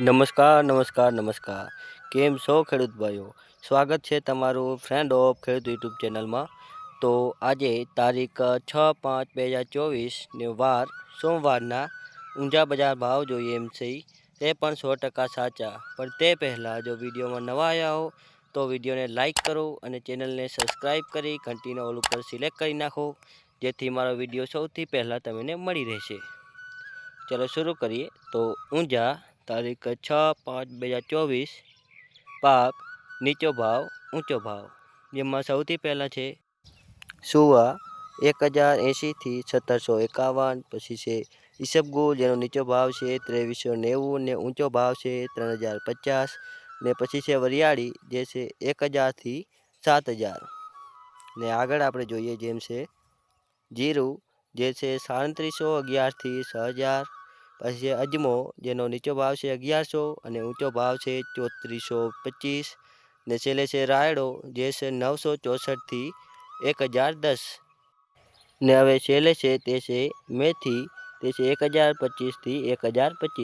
નમસ્કાર નમસ્કાર નમસ્કાર. કેમ છો ખેડૂત ભાઈઓ? સ્વાગત છે તમારું ફ્રેન્ડ ઓફ ખેડૂત યુટ્યુબ ચેનલમાં. તો આજે તારીખ, છ પાંચ બે હજાર ચોવીસને વાર, સોમવારના ઊંઝા બજાર ભાવ જોઈએ એમ છે. તે પણ સો ટકા સાચા. પણ તે પહેલાં જો વિડીયોમાં નવા આવ્યા હો, તો વિડીયોને લાઇક કરો અને ચેનલને સબસ્ક્રાઈબ કરી ઘંટીના ઓલ ઉપર સિલેક્ટ કરી નાખો, જેથી મારો વીડિયો સૌથી પહેલાં તમને મળી રહેશે. ચલો શરૂ કરીએ. તો ઊંઝા તારીખ છ પાંચ બે હજાર ચોવીસ, પાક નીચો ભાવ, ઊંચો ભાવ, જેમાં સૌથી પહેલાં છે સુવા એક હજાર એંશીથી સત્તરસો એકાવન, પછી છે ઈસબગુલ જેનો નીચો ભાવ છે ત્રેવીસો નેવું ને ઊંચો ભાવ છે ત્રણ હજાર પચાસ, ને પછી છે વરિયાળી, જે છે એક હજારથી સાત હજાર. ને આગળ આપણે જોઈએ જેમ છે જીરું, જે છે સાડત્રીસો અગિયારથી છ હજાર પછી અજમો, જેનો નીચો ભાવ છે અગિયારસો અને ઊંચો ભાવ છે ચોત્રીસો પચીસ. ને છેલ્લે છે રાયડો, જે છે નવસો ચોસઠથી એક હજાર દસ. ને હવે છેલ્લે છે તે છે મેથી, તે છે એક હજાર પચીસથી એક હજાર પચીસ.